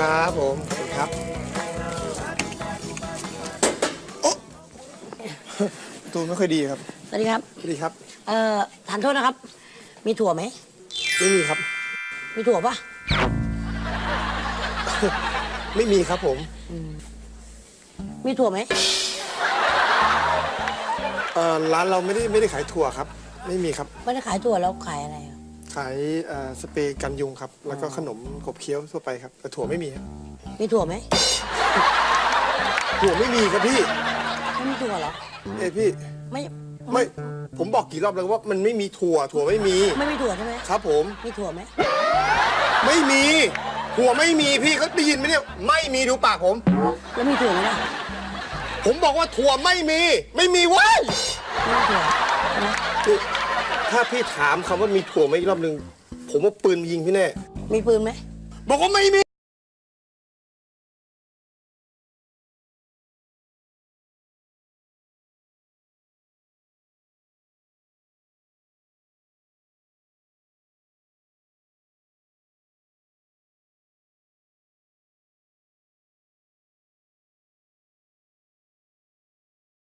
ครับผมขอบคุณครับโอ๊ะตูไม่ค่อยดีครับ สวัสดีครับ สวัสดีครับ เอ่อทานโทษนะครับ มีถั่วไหม ไม่มีครับ มีถั่วปะไม่มีครับผม มีถั่วไหมเอ่อร้านเราไม่ได้ไม่ได้ขายถั่วครับ ไม่มีครับ ไม่ได้ขายถั่วแล้วขายอะไรอะ ขายเอ่อสเปรย์กันยุงครับ แล้วก็ขนมขบเคี้ยวทั่วไปครับ แต่ถั่วไม่มีครับมีถั่วไหมถั่วไม่มีครับพี่ ไม่มีถั่วเหรอ เอ้ยพี่ ไม่ ไม่ ผมบอกกี่รอบแล้วว่ามันไม่มีถั่ว ถั่วไม่มี ไม่มีถั่วใช่ไหมครับผม มีถั่วไหมไม่มี ถั่วไม่มีพี่เขาได้ยินไหมเนี่ย ไม่มีดูปากผม แล้วมีถั่วไหมล่ะผมบอกว่าถั่วไม่มี ไม่มีเว้ย พี่ถามคำว่ามีถั่วไหมอีกรอบหนึ่งผมว่าปืนยิงพี่แน่ มีปืนไหม บอกว่าไม่มี